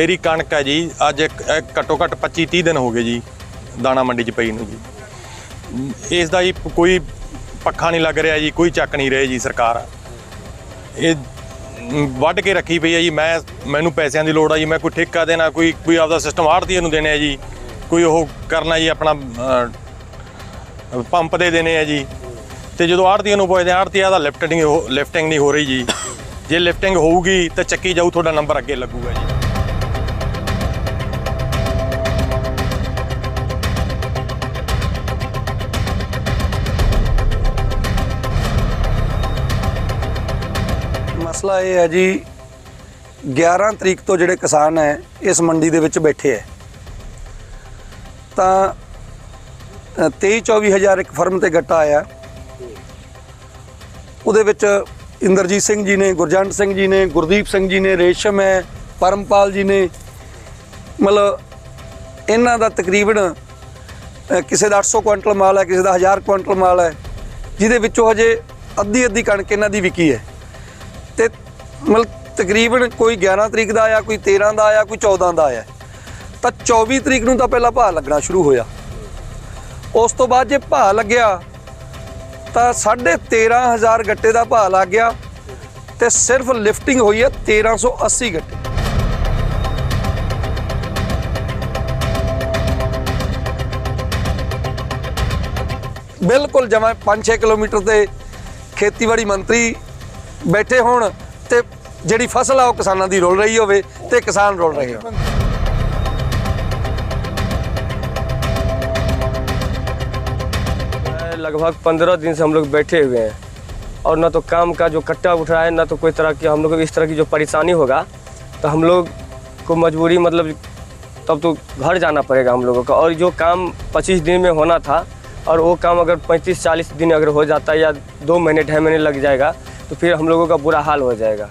ਮੇਰੀ ਕਣਕ ਹੈ ਜੀ, ਅੱਜ ਇੱਕ ਇੱਕ ਘੱਟੋ ਘੱਟ 25 30 ਦਿਨ ਹੋ ਗਏ ਜੀ, ਦਾਣਾ ਮੰਡੀ 'ਚ ਪਈ ਨੂੰ ਜੀ। ਇਸ ਦਾ ਜੀ ਕੋਈ ਪੱਖਾ ਨਹੀਂ ਲੱਗ ਰਿਹਾ ਜੀ, ਕੋਈ ਚੱਕ ਨਹੀਂ ਰਹੇ ਜੀ ਸਰਕਾਰ। ਇਹ ਵੱਢ ਕੇ ਰੱਖੀ ਪਈ ਹੈ ਜੀ, ਮੈਂ ਮੈਨੂੰ ਪੈਸਿਆਂ ਦੀ ਲੋੜ ਆ ਜੀ, ਮੈਂ ਕੋਈ ਠੇਕਾ ਦੇਣਾ, ਕੋਈ ਕੋਈ ਆਪਦਾ ਸਿਸਟਮ ਆੜਤੀਏ ਨੂੰ ਦੇਣੇ ਆ ਜੀ, ਕੋਈ ਉਹ ਕਰਨਾ ਜੀ ਆਪਣਾ ਪੰਪ ਦੇ ਦੇਣੇ ਆ ਜੀ। ਤੇ ਜਦੋਂ ਆੜਤੀਆਂ ਨੂੰ ਪੁੱਛਦੇ ਆੜਤੀਆ ਦਾ ਲਿਫਟਿੰਗ ਲਿਫਟਿੰਗ ਨਹੀਂ ਹੋ ਰਹੀ ਜੀ। ਜੇ ਲਿਫਟਿੰਗ ਹੋਊਗੀ ਤਾਂ ਚੱਕੀ ਜਾਊ, ਤੁਹਾਡਾ ਨੰਬਰ ਅੱਗੇ ਲੱਗੂਗਾ ਮਸਲਾ ਇਹ ਹੈ ਜੀ 11 ਤਰੀਕ ਤੋਂ ਜਿਹੜੇ ਕਿਸਾਨ ਹੈ, ਇਸ ਮੰਡੀ ਦੇ ਵਿੱਚ ਬੈਠੇ ਹੈ। ਤਾਂ 23 ਹਜ਼ਾਰ ਇੱਕ ਫਰਮ ਤੇ ਗੱਟਾ ਆਇਆ। ਉਹਦੇ ਵਿੱਚ ਇੰਦਰਜੀਤ ਸਿੰਘ ਜੀ ਨੇ, ਗੁਰਜੰਟ ਸਿੰਘ ਜੀ ਨੇ, ਗੁਰਦੀਪ ਸਿੰਘ ਜੀ ਨੇ, ਰੇਸ਼ਮ ਹੈ, ਪਰਮਪਾਲ ਜੀ ਨੇ, ਮਤਲਬ ਇਹਨਾਂ ਦਾ ਤਕਰੀਬਨ ਕਿਸੇ ਦਾ 800 ਕੁਇੰਟਲ ਮਾਲ ਹੈ, ਕਿਸੇ ਦਾ 1000 ਕੁਇੰਟਲ ਮਾਲ ਹੈ, ਜਿਹਦੇ ਵਿੱਚੋਂ ਹਜੇ ਅੱਧੀ ਅੱਧੀ ਕਣਕ ਇਹਨਾਂ ਦੀ ਵਿਕੀ ਹੈ। ਮਤਲਬ ਤਕਰੀਬਨ ਕੋਈ 11 ਤਰੀਕ ਦਾ ਆਇਆ ਕੋਈ 13 ਦਾ ਆਇਆ ਕੋਈ 14 ਦਾ ਆਇਆ ਤਾਂ 24 ਤਰੀਕ ਨੂੰ ਤਾਂ ਪਹਿਲਾਂ ਭਾਅ ਲੱਗਣਾ ਸ਼ੁਰੂ ਹੋਇਆ। ਉਸ ਤੋਂ ਬਾਅਦ ਜੇ ਭਾਅ ਲੱਗਿਆ, ਤਾਂ 13500 ਗੱਟੇ ਦਾ ਭਾਅ ਲੱਗ ਗਿਆ ਤੇ ਸਿਰਫ ਲਿਫਟਿੰਗ ਹੋਈ ਹੈ 1380 ਗੱਟੇ। ਬਿਲਕੁਲ ਜਮਾ 5-6 ਕਿਲੋਮੀਟਰ ਤੇ ਖੇਤੀਬਾੜੀ ਮੰਤਰੀ ਬੈਠੇ ਹੋਣ ਜਿਹੜੀ ਫਸਲ ਆ ਉਹ ਕਿਸਾਨਾਂ ਦੀ ਰੁਲ ਰਹੀ ਹੋਵੇ ਤੇ ਕਿਸਾਨ ਰੁਲ ਰਹੇ ਹੋਣ लगभग पंद्रह दिन से हम लोग बैठे हुए हैं और ना तो काम का जो कट्टा उठ रहा है ना तो कोई तरह की हम लोग को इस तरह की जो परेशानी होगा तो हम लोग को मजबूरी मतलब तब तो घर जाना पड़ेगा हम लोगों का और जो काम 25 दिन में होना था और वो काम अगर 35-40 दिन अगर हो जाता है या दो महीने ढाई महीने लग जाएगा तो फिर हम लोगों का बुरा हाल हो जाएगा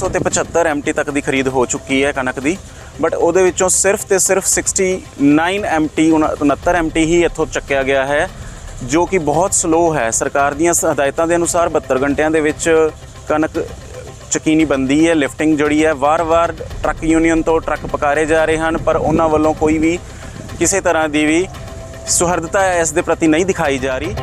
ਛੇ ਸੌ ਤੇ 75 ਐਮਟੀ ਤੱਕ ਦੀ ਖਰੀਦ ਹੋ ਚੁੱਕੀ ਹੈ ਕਣਕ ਦੀ। ਬਟ ਉਹਦੇ ਵਿੱਚੋਂ ਸਿਰਫ ਤੇ ਸਿਰਫ 69 ਐਮਟੀ 69 ਐਮਟੀ ਹੀ ਇੱਥੋਂ ਚੱਕਿਆ ਗਿਆ ਹੈ, ਜੋ ਕਿ ਬਹੁਤ ਸਲੋ ਹੈ। ਸਰਕਾਰ ਦੀਆਂ ਸ- ਹਦਾਇਤਾਂ ਦੇ ਅਨੁਸਾਰ 72 ਘੰਟਿਆਂ ਦੇ ਵਿੱਚ ਕਣਕ ਚਕੀਨੀ ਬੰਦੀ ਹੈ। ਲਿਫਟਿੰਗ ਜਿਹੜੀ ਹੈ, ਵਾਰ-ਵਾਰ ਟਰੱਕ ਯੂਨੀਅਨ ਤੋਂ ਟਰੱਕ ਪਕਾਰੇ ਜਾ ਰਹੇ ਹਨ, ਪਰ ਉਹਨਾਂ ਵੱਲੋਂ ਕੋਈ ਵੀ ਕਿਸੇ ਤਰ੍ਹਾਂ ਦੀ ਵੀ ਸੁਹਰਦਤਾ ਇਸ ਦੇ ਪ੍ਰਤੀ ਨਹੀਂ ਦਿਖਾਈ ਜਾ ਰਹੀ।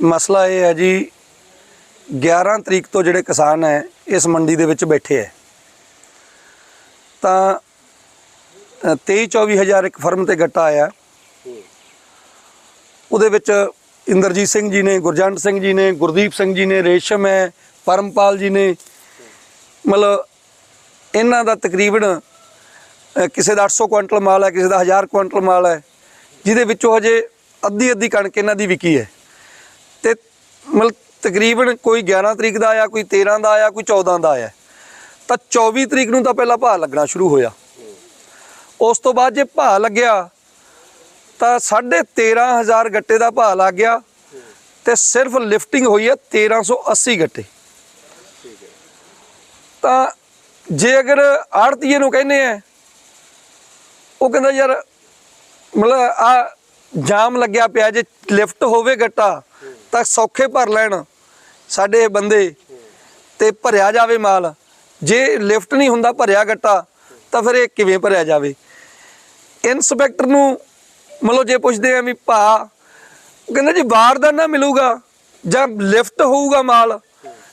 ਮਸਲਾ ਇਹ ਹੈ ਜੀ 11 ਤਰੀਕ ਤੋਂ ਜਿਹੜੇ ਕਿਸਾਨ ਹੈ, ਇਸ ਮੰਡੀ ਦੇ ਵਿੱਚ ਬੈਠੇ ਹੈ। ਤਾਂ 23 ਹਜ਼ਾਰ ਇੱਕ ਫਰਮ ਤੇ ਗੱਟਾ ਆਇਆ। ਉਹਦੇ ਵਿੱਚ ਇੰਦਰਜੀਤ ਸਿੰਘ ਜੀ ਨੇ, ਗੁਰਜੰਟ ਸਿੰਘ ਜੀ ਨੇ, ਗੁਰਦੀਪ ਸਿੰਘ ਜੀ ਨੇ, ਰੇਸ਼ਮ ਹੈ, ਪਰਮਪਾਲ ਜੀ ਨੇ। ਮਤਲਬ, ਇਹਨਾਂ ਦਾ ਤਕਰੀਬਨ ਕਿਸੇ ਦਾ 800 ਕੁਇੰਟਲ ਮਾਲ ਹੈ, ਕਿਸੇ ਦਾ 1000 ਕੁਇੰਟਲ ਮਾਲ ਹੈ। ਜਿਹਦੇ ਵਿੱਚੋਂ ਹਜੇ ਅੱਧੀ ਅੱਧੀ ਕਣਕ ਇਹਨਾਂ ਦੀ ਵਿਕੀ ਹੈ। ਮਤਲਬ ਤਕਰੀਬਨ ਕੋਈ 11 ਤਰੀਕ ਦਾ ਆਇਆ ਕੋਈ 13 ਦਾ ਆਇਆ ਕੋਈ 14 ਦਾ ਆਇਆ ਤਾਂ 24 ਤਰੀਕ ਨੂੰ ਤਾਂ ਪਹਿਲਾਂ ਭਾਅ ਲੱਗਣਾ ਸ਼ੁਰੂ ਹੋਇਆ। ਉਸ ਤੋਂ ਬਾਅਦ ਜੇ ਭਾਅ ਲੱਗਿਆ, ਤਾਂ 13500 ਗੱਟੇ ਦਾ ਭਾਅ ਲੱਗ ਗਿਆ ਤੇ ਸਿਰਫ ਲਿਫਟਿੰਗ ਹੋਈ ਹੈ 1380 ਗੱਟੇ। ਤਾਂ ਜੇ ਅਗਰ ਆੜਤੀਏ ਨੂੰ ਕਹਿੰਦੇ ਆ, ਉਹ ਕਹਿੰਦਾ ਯਾਰ ਮਤਲਬ ਆ ਜਾਮ ਲੱਗਿਆ ਪਿਆ, ਜੇ ਲਿਫਟ ਹੋਵੇ ਗੱਟਾ ਤਾਂ ਸੌਖੇ ਭਰ ਲੈਣ ਸਾਡੇ ਬੰਦੇ ਤੇ ਭਰਿਆ ਜਾਵੇ ਮਾਲ। ਜੇ ਲਿਫਟ ਨਹੀਂ ਹੁੰਦਾ ਭਰਿਆ ਗੱਟਾ ਤਾਂ ਫਿਰ ਇਹ ਕਿਵੇਂ ਭਰਿਆ ਜਾਵੇ? ਇਨਸਪੈਕਟਰ ਨੂੰ ਮਤਲਬ ਜੇ ਪੁੱਛਦੇ ਆ ਵੀ ਭਾ ਕਹਿੰਦਾ ਜੀ ਬਾਰਦਾਨਾ ਮਿਲੂਗਾ ਜਾਂ ਲਿਫਟ ਹੋਊਗਾ ਮਾਲ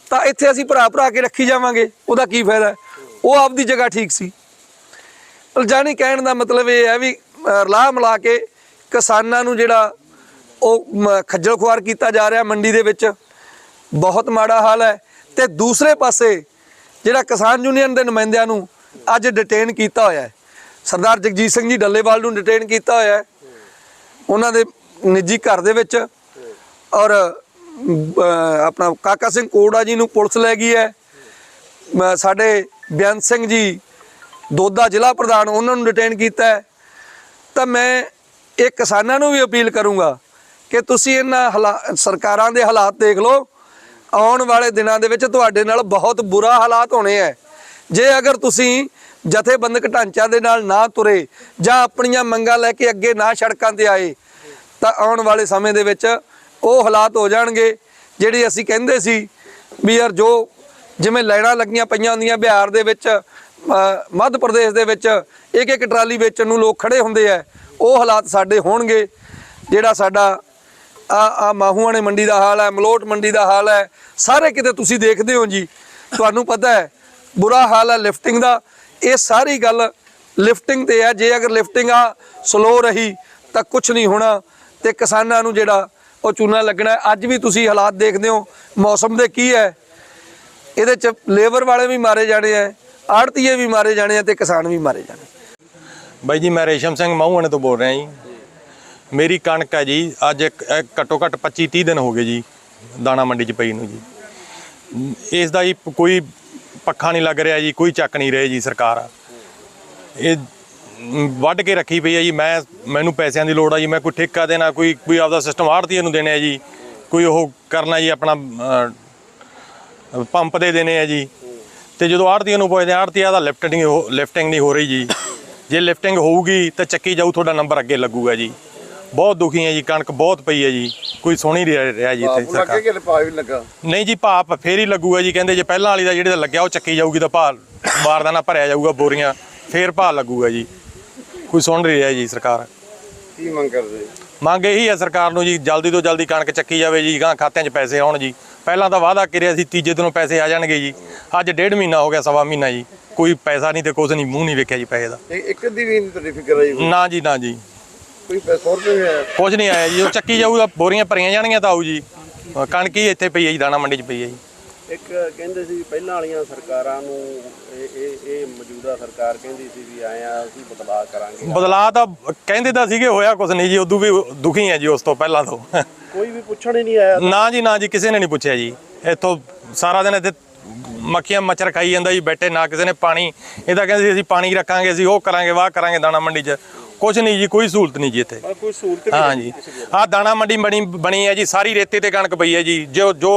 ਤਾਂ ਇੱਥੇ ਅਸੀਂ ਭਰਾ ਭਰਾ ਕੇ ਰੱਖੀ ਜਾਵਾਂਗੇ। ਉਹਦਾ ਕੀ ਫਾਇਦਾ? ਉਹ ਆਪਦੀ ਜਗ੍ਹਾ ਠੀਕ ਸੀ। ਪਰ ਕਹਿਣ ਦਾ ਮਤਲਬ ਇਹ ਹੈ ਵੀ ਅਹ, ਮਿਲਾ ਕੇ ਕਿਸਾਨਾਂ ਨੂੰ ਜਿਹੜਾ ਉਹ ਮ, ਖੱਜਲ ਖੁਆਰ ਕੀਤਾ ਜਾ ਰਿਹਾ ਮੰਡੀ ਦੇ ਵਿੱਚ। ਬਹੁਤ ਮਾੜਾ ਹਾਲ ਹੈ। ਤੇ ਦੂਸਰੇ ਪਾਸੇ ਜਿਹੜਾ ਕਿਸਾਨ ਯੂਨੀਅਨ ਦੇ ਨੁਮਾਇੰਦਿਆਂ ਨੂੰ ਅੱਜ ਡਿਟੇਨ ਕੀਤਾ ਹੋਇਆ ਹੈ। ਸਰਦਾਰ ਜਗਜੀਤ ਸਿੰਘ ਜੀ ਡੱਲੇਵਾਲ ਨੂੰ ਡਿਟੇਨ ਕੀਤਾ ਹੋਇਆ ਹੈ। ਉਹਨਾਂ ਦੇ ਨਿੱਜੀ ਘਰ ਦੇ ਵਿੱਚ ਔਰ ਆਪਣਾ ਕਾਕਾ ਸਿੰਘ ਕੋੜਾ ਜੀ ਨੂੰ ਪੁਲਿਸ ਲੈ ਗਈ ਹੈ। ਸਾਡੇ ਬਿਆਨ ਸਿੰਘ ਜੀ ਦੋਦਾ ਜ਼ਿਲ੍ਹਾ ਪ੍ਰਧਾਨ ਉਹਨਾਂ ਨੂੰ ਡਿਟੇਨ ਕੀਤਾ ਹੈ। ਤਾਂ ਮੈਂ ਇਹ ਕਿਸਾਨਾਂ ਨੂੰ ਵੀ ਅਪੀਲ ਕਰੂੰਗਾ ਕਿ ਤੁਸੀਂ ਇਹਨਾਂ ਹਾਲਾ- ਸਰਕਾਰਾਂ ਦੇ ਹਾਲਾਤ ਦੇਖ ਲਓ। ਆਉਣ ਵਾਲੇ ਦਿਨਾਂ ਦੇ ਵਿੱਚ ਤੁਹਾਡੇ ਨਾਲ ਬਹੁਤ ਬੁਰਾ ਹਾਲਾਤ ਹੋਣੇ ਹੈ ਜੇ ਅਗਰ ਤੁਸੀਂ ਜਥੇਬੰਦਕ ਢਾਂਚਾ ਦੇ ਨਾਲ ਨਾ ਤੁਰੇ ਜਾਂ ਆਪਣੀਆਂ ਮੰਗਾਂ ਲੈ ਕੇ ਅੱਗੇ ਨਾ ਸੜਕਾਂ ਤੇ ਆਏ, ਤਾਂ ਆਉਣ ਵਾਲੇ ਸਮੇਂ ਦੇ ਵਿੱਚ ਉਹ ਹਾਲਾਤ ਹੋ ਜਾਣਗੇ, ਜਿਹੜੀ ਅਸੀਂ ਕਹਿੰਦੇ ਸੀ ਵੀ ਯਾਰ ਜੋ ਜਿਵੇਂ ਲੈਣਾ ਲੱਗੀਆਂ ਪਈਆਂ ਹੁੰਦੀਆਂ ਬਿਹਾਰ ਦੇ ਵਿੱਚ ਮੱਧ ਪ੍ਰਦੇਸ਼ ਦੇ ਵਿੱਚ ਇੱਕ ਇੱਕ ਟਰਾਲੀ ਵੇਚਣ ਨੂੰ ਲੋਕ ਖੜੇ ਹੁੰਦੇ ਆ ਉਹ ਹਾਲਾਤ ਸਾਡੇ ਹੋਣਗੇ, ਜਿਹੜਾ ਸਾਡਾ ਆ ਆ ਮਾਹੂਆਣੇ ਮੰਡੀ ਦਾ ਹਾਲ ਹੈ, ਮਲੋਟ ਮੰਡੀ ਦਾ ਹਾਲ ਹੈ। ਸਾਰੇ ਕਿਤੇ ਤੁਸੀਂ ਦੇਖਦੇ ਹੋ ਜੀ। ਤੁਹਾਨੂੰ ਪਤਾ ਹੈ, ਬੁਰਾ ਹਾਲ ਹੈ ਲਿਫਟਿੰਗ ਦਾ। ਇਹ ਸਾਰੀ ਗੱਲ ਲਿਫਟਿੰਗ ਤੇ ਹੈ। ਜੇ ਅਗਰ ਲਿਫਟਿੰਗ ਆ ਸਲੋ ਰਹੀ, ਤਾਂ ਕੁਝ ਨਹੀਂ ਹੋਣਾ। ਤੇ ਕਿਸਾਨਾਂ ਨੂੰ ਜਿਹੜਾ ਉਹ ਚੂਨਾ ਲੱਗਣਾ ਅੱਜ ਵੀ ਤੁਸੀਂ ਹਾਲਾਤ ਦੇਖਦੇ ਹੋ, ਮੌਸਮ ਦੇ ਕੀ ਹੈ। ਇਹਦੇ ਚ ਲੇਬਰ ਵਾਲੇ ਵੀ ਮਾਰੇ ਜਾਣੇ ਆ ਆੜਤੀਏ ਵੀ ਮਾਰੇ ਜਾਣੇ ਆ ਤੇ ਕਿਸਾਨ ਵੀ ਮਾਰੇ ਜਾਣੇ। ਬਾਈ ਜੀ, ਮੈਂ ਰੇਸ਼ਮ ਸਿੰਘ ਮਾਹੂਆਣੇ ਤੋਂ ਬੋਲ ਰਿਹਾ ਜੀ। ਮੇਰੀ ਕਣਕ ਹੈ ਜੀ ਅੱਜ ਇੱਕ ਇੱਕ ਘੱਟੋ ਘੱਟ 25 30 ਦਿਨ ਹੋ ਗਏ ਜੀ ਦਾਣਾ ਮੰਡੀ 'ਚ ਪਈ ਨੂੰ ਜੀ। ਇਸ ਦਾ ਜੀ ਕੋਈ ਪੱਖਾ ਨਹੀਂ ਲੱਗ ਰਿਹਾ ਜੀ ਕੋਈ ਚੱਕ ਨਹੀਂ ਰਹੇ ਜੀ ਸਰਕਾਰ। ਇਹ ਵੱਢ ਕੇ ਰੱਖੀ ਪਈ ਹੈ ਜੀ ਮੈਂ ਮੈਨੂੰ ਪੈਸਿਆਂ ਦੀ ਲੋੜ ਆ ਜੀ ਮੈਂ ਕੋਈ ਠੇਕਾ ਦੇਣਾ ਕੋਈ ਕੋਈ ਆਪਦਾ ਸਿਸਟਮ ਆੜਤੀਏ ਨੂੰ ਦੇਣਾ ਹੈ ਜੀ ਕੋਈ ਉਹ ਕਰਨਾ ਜੀ ਆਪਣਾ ਅ, ਪੰਪ ਦੇ ਦੇਣੇ ਆ ਜੀ। ਤੇ ਜਦੋਂ ਆੜਤੀਆਂ ਨੂੰ ਪੁੱਛਦੇ ਆੜਤੀਆ ਦਾ ਲਿਫਟਿੰਗ ਲਿਫਟਿੰਗ ਨਹੀਂ ਹੋ ਰਹੀ ਜੀ। ਜੇ ਲਿਫਟਿੰਗ ਹੋਊਗੀ ਤਾਂ ਚੱਕੀ ਜਾਊ ਤੁਹਾਡਾ ਨੰਬਰ ਅੱਗੇ ਲੱਗੂਗਾ ਜੀ। ਬਹੁਤ ਦੁਖੀ ਹੈ ਜੀ ਕਣਕ ਬਹੁਤ ਪਈ ਹੈ ਜੀ ਕੋਈ ਸੁਣ ਰਿਹਾ ਜੀ ਇੱਥੇ ਸਰਕਾਰ। ਕਿ ਪਾ ਵੀ ਲੱਗਾ? ਨਹੀਂ ਜੀ ਭਾਅ ਫੇਰ ਹੀ ਲੱਗੂਗਾ ਜੀ ਕਹਿੰਦੇ ਜੇ ਪਹਿਲਾਂ ਵਾਲੀ ਦਾ ਜਿਹੜੇ ਦਾ ਲੱਗਿਆ ਉਹ ਚੱਕੀ ਜਾਊਗੀ ਤਾਂ ਭਾਅ ਬਾਰਦਾਨਾ ਭਰਿਆ ਜਾਊਗਾ ਬੋਰੀਆਂ ਫੇਰ ਭਾਅ ਲੱਗੂਗਾ ਜੀ। ਕੋਈ ਸੁਣ ਰਿਹਾ ਜੀ ਸਰਕਾਰ। ਕੀ ਮੰਗ ਕਰਦੇ? ਮੰਗ ਇਹੀ ਹੈ ਸਰਕਾਰ ਨੂੰ ਜੀ ਜਲਦੀ ਤੋਂ ਜਲਦੀ ਕਣਕ ਚੱਕੀ ਜਾਵੇ ਜੀ ਗਾਂ ਖਾਤਿਆਂ 'ਚ ਪੈਸੇ ਆਉਣ ਜੀ। ਪਹਿਲਾਂ ਤਾਂ ਵਾਅਦਾ ਕਰਿਆ ਸੀ ਤੀਜੇ ਦਿਨੋਂ ਪੈਸੇ ਆ ਜਾਣਗੇ ਜੀ। ਅੱਜ ਡੇਢ ਮਹੀਨਾ ਹੋ ਗਿਆ ਸਵਾ ਮਹੀਨਾ ਜੀ। ਕੋਈ ਪੈਸਾ ਨਹੀਂ ਤੇ ਕੁਝ ਨਹੀਂ ਮੂੰਹ ਨਹੀਂ ਵੇਖਿਆ ਜੀ ਪੈਸੇ ਦਾ। ਇੱਕ ਦੀ ਵੀ ਨਹੀਂ ਤੁਹਾਡੀ ਫਿਕਰ ਆਈ ਨਾ ਜੀ ਨਾ ਜੀ। ਕੋਈ ਪੈਸਾ ਹੋਰ ਨਹੀਂ ਹੈ? ਕੁਝ ਨਹੀਂ ਆਇਆ ਜੀ ਉਹ ਚੱਕੀ ਜਾਊਗਾ ਬੋਰੀਆਂ ਭਰੀਆਂ ਜਾਣਗੀਆਂ ਤਾਂ ਆਊ ਜੀ। ਕਣਕ ਹੀ ਇੱਥੇ ਪਈ ਹੈ ਜੀ ਦਾਣਾ ਮੰਡੀ 'ਚ ਪਈ ਹੈ ਜੀ। ਇੱਕ ਕਹਿੰਦੇ ਸੀ ਪਹਿਲਾਂ ਵਾਲੀਆਂ ਸਰਕਾਰਾਂ ਨੂੰ ਇਹ ਇਹ ਇਹ ਮੌਜੂਦਾ ਸਰਕਾਰ ਕਹਿੰਦੀ ਸੀ ਵੀ ਆਏ ਆ ਅਸੀਂ ਬਦਲਾਅ ਕਰਾਂਗੇ। ਬਦਲਾਅ ਤਾਂ ਕਹਿੰਦੇ ਤਾਂ ਸੀਗੇ ਹੋਇਆ ਕੁਝ ਨਹੀਂ ਜੀ ਉਦੋਂ ਵੀ ਦੁਖੀ ਹੈ ਜੀ ਉਸ ਤੋਂ ਪਹਿਲਾਂ ਤੋਂ। ਕੋਈ ਵੀ ਪੁੱਛਣ ਹੀ ਨਹੀਂ ਆਇਆ। ਨਾ ਜੀ ਨਾ ਜੀ ਕਿਸੇ ਨੇ ਨਹੀਂ ਪੁੱਛਿਆ ਜੀ। ਇੱਥੋਂ ਸਾਰਾ ਦਿਨ ਇੱਥੇ ਮੱਖੀਆਂ ਮੱਛਰ ਖਾਈ ਜਾਂਦਾ ਜੀ ਬੈਠੇ ਨਾ ਕਿਸੇ ਨੇ ਪਾਣੀ। ਇਹ ਤਾਂ ਕਹਿੰਦੇ ਸੀ ਅਸੀਂ ਪਾਣੀ ਰੱਖਾਂਗੇ ਅਸੀਂ ਉਹ ਕਰਾਂਗੇ ਵਾਹ ਕਰਾਂਗੇ ਦਾਣਾ ਮੰਡੀ 'ਚ। ਕੁਝ ਨਹੀਂ ਜੀ ਕੋਈ ਸਹੂਲਤ ਨਹੀਂ ਜੀ ਇੱਥੇ। ਪਰ ਕੋਈ ਸਹੂਲਤ ਵੀ ਹਾਂ ਨਹੀਂ ਜੀ ਆਹ ਦਾਣਾ ਮੰਡੀ ਬਣੀ ਬਣੀ ਹੈ ਜੀ ਸਾਰੀ ਰੇਤੇ ਤੇ ਕਣਕ ਪਈ ਹੈ ਜੀ। ਜੋ ਜੋ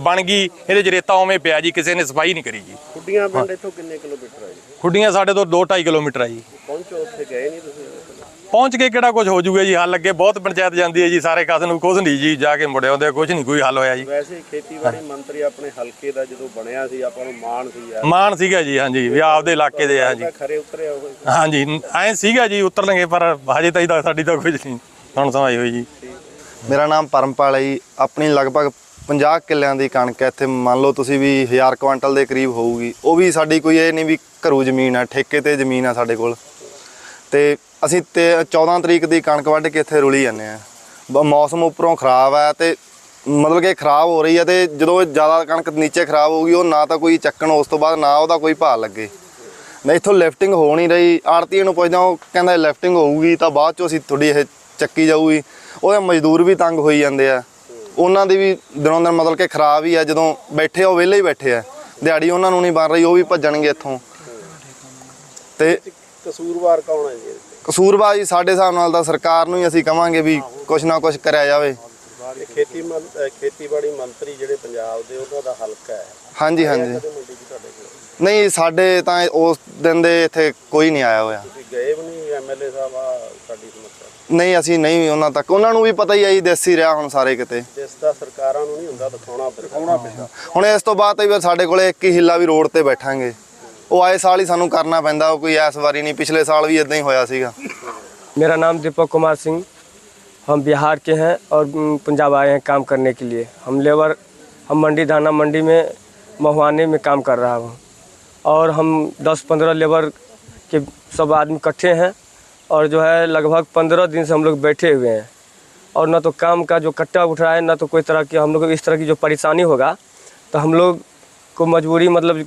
ਬਣ ਗਈ ਇਹਦੇ 'ਚ ਰੇਤਾ ਉਵੇਂ ਪਿਆ ਜੀ ਕਿਸੇ ਨੇ ਸਫ਼ਾਈ ਨਹੀਂ ਕਰੀ ਜੀ। ਖੁੱਡੀਆਂ ਪਿੰਡ ਇੱਥੋਂ ਕਿੰਨੇ ਕਿਲੋਮੀਟਰ ਹੈ ਜੀ? ਖੁੱਡੀਆਂ ਸਾਡੇ ਤੋਂ 2.5 ਕਿਲੋਮੀਟਰ ਆ ਜੀ। ਪਹੁੰਚੋ ਉੱਥੇ ਗਏ ਨਹੀਂ ਤੁਸੀਂ? ਪਹੁੰਚ ਕੇ ਕਿਹੜਾ ਕੁਝ ਹੋ ਜੂਗਾ ਜੀ? ਹੱਲ ਅੱਗੇ ਬਹੁਤ ਪੰਚਾਇਤ ਜਾਂਦੀ ਹੈ ਜੀ ਸਾਰੇ ਕਾਸ ਨੂੰ ਕੁਝ ਨਹੀਂ ਜੀ ਜਾ ਕੇ ਮੁੜੇ ਆਉਂਦੇ ਕੁਝ ਨਹੀਂ ਕੋਈ ਹੱਲ ਹੋਇਆ ਜੀ। ਵੈਸੇ ਖੇਤੀਬਾੜੀ ਮੰਤਰੀ ਆਪਣੇ ਹਲਕੇ ਦਾ ਜਦੋਂ ਬਣਿਆ ਸੀ ਆਪਾਂ ਨੂੰ ਮਾਣ ਸੀ ਯਾਰ। ਮਾਨ ਸੀਗਾ ਜੀ ਹਾਂਜੀ ਵੀ ਆਪਦੇ ਇਲਾਕੇ ਦੇ ਆ ਜੀ ਖਰੇ ਉਤਰਿਆ ਹੋਏ ਹਾਂਜੀ ਐਂ ਸੀਗਾ ਜੀ ਉਤਰਨਗੇ ਪਰ ਹਜੇ ਤਾਈ ਤਾਂ ਸਾਡੀ ਤਾਂ ਕੁਝ ਨਹੀਂ ਹੁਣ ਸਮਾਈ ਹੋਈ ਜੀ। ਮੇਰਾ ਨਾਮ ਪਰਮਪਾਲ ਹੈ ਜੀ ਆਪਣੀ ਲਗਭਗ 50 ਕਿੱਲਿਆਂ ਦੀ ਕਣਕ ਹੈ। ਇੱਥੇ ਮੰਨ ਲਓ ਤੁਸੀਂ ਵੀ 1000 ਕੁਆਂਟਲ ਦੇ ਕਰੀਬ ਹੋਊਗੀ। ਉਹ ਵੀ ਸਾਡੀ ਕੋਈ ਇਹ ਨਹੀਂ ਵੀ ਘਰੂ ਜ਼ਮੀਨ ਹੈ ਠੇਕੇ ਤੇ ਜ਼ਮੀਨ ਹੈ ਸਾਡੇ ਕੋਲ। ਤੇ ਅਸੀਂ ਤੇ 14 ਤਰੀਕ ਦੀ ਕਣਕ ਵੱਢ ਕੇ ਇੱਥੇ ਰੁਲੀ ਜਾਂਦੇ ਆ ਮੌਸਮ ਉੱਪਰੋਂ ਖਰਾਬ ਹੈ ਤੇ ਮਤਲਬ ਕਿ ਖਰਾਬ ਹੋ ਰਹੀ ਹੈ ਤੇ ਜਦੋਂ ਜ਼ਿਆਦਾ ਕਣਕ ਨੀਚੇ ਖਰਾਬ ਹੋਊਗੀ, ਉਹ ਨਾ ਤਾਂ ਕੋਈ ਚੱਕਣ, ਉਸ ਤੋਂ ਬਾਅਦ ਨਾ ਉਹਦਾ ਕੋਈ ਭਾਅ ਲੱਗੇ। ਨਹੀਂ, ਇੱਥੋਂ ਲਿਫਟਿੰਗ ਹੋ ਨਹੀਂ ਰਹੀ। ਆੜਤੀਏ ਨੂੰ ਪੁੱਛਦਾ ਉਹ ਕਹਿੰਦਾ ਲਿਫਟਿੰਗ ਹੋਊਗੀ ਤਾਂ ਬਾਅਦ ਚੋਂ ਅਸੀਂ ਤੁਹਾਡੀ ਇਹ ਚੱਕੀ ਜਾਊਗੀ। ਉਹਦੇ ਮਜ਼ਦੂਰ ਵੀ ਤੰਗ ਹੋਈ ਜਾਂਦੇ ਆ। ਉਹਨਾਂ ਦੀ ਵੀ ਦਿਨੋਂ ਦਿਨ ਮਤਲਬ ਕਿ ਖਰਾਬ ਹੀ ਆ, ਜਦੋਂ ਬੈਠੇ ਉਹ ਵਿਹਲੇ ਹੀ ਬੈਠੇ ਆ। ਦਿਹਾੜੀ ਉਹਨਾਂ ਨੂੰ ਨਹੀਂ ਬਣ ਰਹੀ, ਉਹ ਵੀ ਭੱਜਣਗੇ ਇੱਥੋਂ। ਤੇ ਕਸੂਰਵਾਰ ਕੌਣ ਹੈ ਜੀ? ਕਸੂਰਬਾਜੀ ਸਾਡੇ ਹਿਸਾਬ ਨਾਲ ਤਾਂ ਸਰਕਾਰ ਨੂੰ ਹੀ ਅਸੀਂ ਕਵਾਂਗੇ ਵੀ ਕੁਛ ਨਾ ਕੁਛ ਕਰਿਆ ਜਾਵੇ। ਇਹ ਖੇਤੀ ਮੰ- ਅਹ ਖੇਤੀਬਾੜੀ ਮੰਤਰੀ ਜਿਹੜੇ ਪੰਜਾਬ ਦੇ ਉਹਨਾਂ ਦਾ ਹਲਕਾ ਹੈ। ਹਾਂਜੀ ਹਾਂਜੀ। ਕਦੇ ਮੰਡੀ ਦੀ ਤੁਹਾਡੇ ਕੋਲ? ਨਹੀਂ ਸਾਡੇ ਤਾਂ ਉਸ ਦਿਨ ਦੇ ਇੱਥੇ ਕੋਈ ਨਹੀਂ ਆਇਆ ਹੋਇਆ। ਤੁਸੀਂ ਗਏ ਵੀ ਨਹੀਂ ਐਮਐਲਏ ਸਾਹਿਬ ਆ ਸਾਡੀ ਸਮੱਸਿਆ। ਨਹੀਂ ਅਸੀਂ ਨਹੀਂ ਉਹਨਾਂ ਤੱਕ। ਉਹਨਾਂ ਨੂੰ ਵੀ ਪਤਾ ਹੀ ਆ ਜੀ ਦੇਸੀ ਰਿਹਾ ਹੁਣ ਸਾਰੇ ਕਿਤੇ। ਜਿਸ ਦਾ ਸਰਕਾਰਾਂ ਨੂੰ ਨਹੀਂ ਹੁੰਦਾ ਦਿਖਾਉਣਾ ਦਿਖਾਉਣਾ ਪੈਂਦਾ। ਹੁਣ ਇਸ ਤੋਂ ਬਾਅਦ ਤਾਂ ਵੀ ਸਾਡੇ ਕੋਲੇ ਇੱਕ ਹੀ ਹਿੱਲਾ ਵੀ ਰੋਡ ਤੇ ਬੈਠਾਂਗੇ। ਉਹ ਆਏ ਸਾਲ ਹੀ ਸਾਨੂੰ ਕਰਨਾ ਪੈਂਦਾ ਉਹ ਕੋਈ ਇਸ ਵਾਰੀ ਨਹੀਂ ਪਿਛਲੇ ਸਾਲ ਵੀ ਇਦਾਂ ਹੀ ਹੋਇਆ ਸੀਗਾ मेरा नाम दीपक कुमार सिंह हम बिहार के हैं और उम, पंजाब आए हैं काम करने के लिए हम लेबर हम मंडी दाना मंडी में महुआने में काम कर रहा हूँ और हम 10-15 लेबर के सब आदमी इकट्ठे हैं और जो है लगभग 15 दिन से हम लोग बैठे हुए हैं और ना तो काम का जो कट्टा उठ रहा है ना तो कोई तरह की हम लोग को इस तरह की जो परेशानी होगा तो हम लोग को मजबूरी मतलब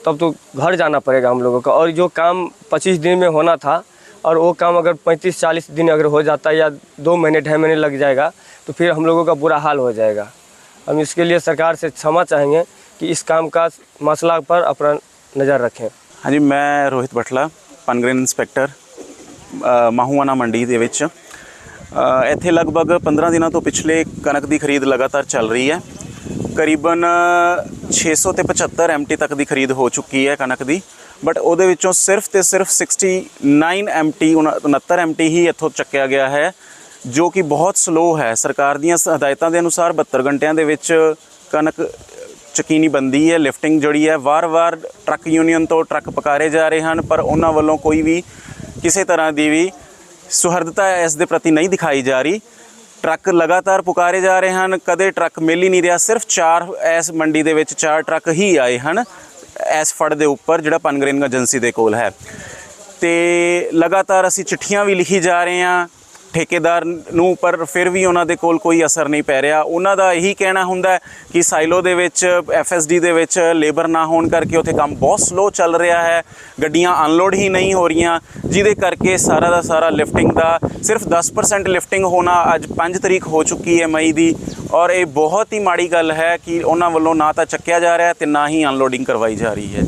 तब तो घर जाना पड़ेगा हम लोगों का और जो काम 25 दिन में होना था और वो काम अगर 35-40 दिन अगर हो जाता है या दो महीने ढाई महीने लग जाएगा तो फिर हम लोगों का बुरा हाल हो जाएगा हम इसके लिए सरकार से क्षमा चाहेंगे कि इस काम का मसला पर अपना नज़र रखें ਹਾਂਜੀ ਮੈਂ ਰੋਹਿਤ ਬਟਲਾ ਪਨਗ੍ਰੇਨ ਇੰਸਪੈਕਟਰ ਅ, ਮਾਹੂਆਣਾ ਮੰਡੀ ਦੇ ਵਿੱਚ ਅ, ਇੱਥੇ ਲਗਭਗ 15 ਦਿਨਾਂ ਤੋਂ ਪਿਛਲੇ ਕਣਕ ਦੀ ਖਰੀਦ ਲਗਾਤਾਰ ਚੱਲ ਰਹੀ ਹੈ ਕਰੀਬਨ 600 ਤੇ 75 ਐਮਟੀ ਤੱਕ ਦੀ ਖਰੀਦ ਹੋ ਚੁੱਕੀ ਹੈ ਕਣਕ ਦੀ। ਬਟ ਉਹਦੇ ਵਿੱਚੋਂ ਸਿਰਫ ਤੇ ਸਿਰਫ 69 ਐਮਟੀ 69 ਐਮਟੀ ਹੀ ਇੱਥੋਂ ਚੱਕਿਆ ਗਿਆ ਹੈ, ਜੋ ਕਿ ਬਹੁਤ ਸਲੋ ਹੈ। ਸਰਕਾਰ ਦੀਆਂ ਸ- ਹਦਾਇਤਾਂ ਦੇ ਅਨੁਸਾਰ 72 ਘੰਟਿਆਂ ਦੇ ਵਿੱਚ ਕਣਕ ਚਕੀਨੀ ਬੰਦੀ ਹੈ ਲਿਫਟਿੰਗ ਜਿਹੜੀ ਹੈ, ਵਾਰ-ਵਾਰ ਟਰੱਕ ਯੂਨੀਅਨ ਤੋਂ ਟਰੱਕ ਪਕਾਰੇ ਜਾ ਰਹੇ ਹਨ, ਪਰ ਉਹਨਾਂ ਵੱਲੋਂ ਕੋਈ ਵੀ ਕਿਸੇ ਤਰ੍ਹਾਂ ਦੀ ਵੀ ਸੁਹਰਦਤਾ ਇਸ ਦੇ ਪ੍ਰਤੀ ਨਹੀਂ ਦਿਖਾਈ ਜਾ ਰਹੀ। ਟਰੱਕ ਲਗਾਤਾਰ ਪੁਕਾਰੇ ਜਾ ਰਹੇ ਹਨ। ਕਦੇ ਟਰੱਕ ਮਿਲ ਹੀ ਨਹੀਂ ਰਿਹਾ। ਸਿਰਫ ਚਾਰ ਇਸ ਮੰਡੀ ਦੇ ਵਿੱਚ ਚਾਰ ਟਰੱਕ ਹੀ ਆਏ ਹਨ ਇਸ ਫੜ ਦੇ ਉੱਪਰ, ਜਿਹੜਾ ਪਨਗਰੇਨ ਏਜੰਸੀ ਦੇ ਕੋਲ ਹੈ। ਤੇ ਲਗਾਤਾਰ ਅਸੀਂ ਚਿੱਠੀਆਂ ਵੀ ਲਿਖੀ ਜਾ ਰਹੇ ਹਾਂ। ਠੇਕੇਦਾਰ ਨੂੰ, ਪਰ ਫਿਰ ਵੀ ਉਹਨਾਂ ਦੇ ਕੋਲ ਕੋਈ ਅਸਰ ਨਹੀਂ ਪੈ ਰਿਹਾ। ਉਹਨਾਂ ਦਾ ਇਹੀ ਕਹਿਣਾ ਹੁੰਦਾ ਕਿ ਸਾਈਲੋ ਦੇ ਵਿੱਚ ਐਫਐਸਡੀ ਦੇ ਵਿੱਚ ਲੇਬਰ ਨਾ ਹੋਣ ਕਰਕੇ ਉੱਥੇ ਕੰਮ ਬਹੁਤ ਸਲੋ ਚੱਲ ਰਿਹਾ ਹੈ। ਗੱਡੀਆਂ ਅਨਲੋਡ ਹੀ ਨਹੀਂ ਹੋ ਰਹੀਆਂ, ਜਿਹਦੇ ਕਰਕੇ ਸਾਰਾ ਦਾ ਸਾਰਾ ਲਿਫਟਿੰਗ ਦਾ ਸਿਰਫ 10% ਲਿਫਟਿੰਗ ਹੋਣਾ ਅੱਜ 5 ਤਰੀਕ ਹੋ ਚੁੱਕੀ ਹੈ ਮਈ ਦੀ। ਔਰ ਇਹ ਬਹੁਤ ਹੀ ਮਾੜੀ ਗੱਲ ਹੈ ਕਿ ਉਹਨਾਂ ਵੱਲੋਂ ਨਾ ਤਾਂ ਚੱਕਿਆ ਜਾ ਰਿਹਾ ਤੇ ਨਾ ਹੀ ਅਨਲੋਡਿੰਗ ਕਰਵਾਈ ਜਾ ਰਹੀ ਹੈ।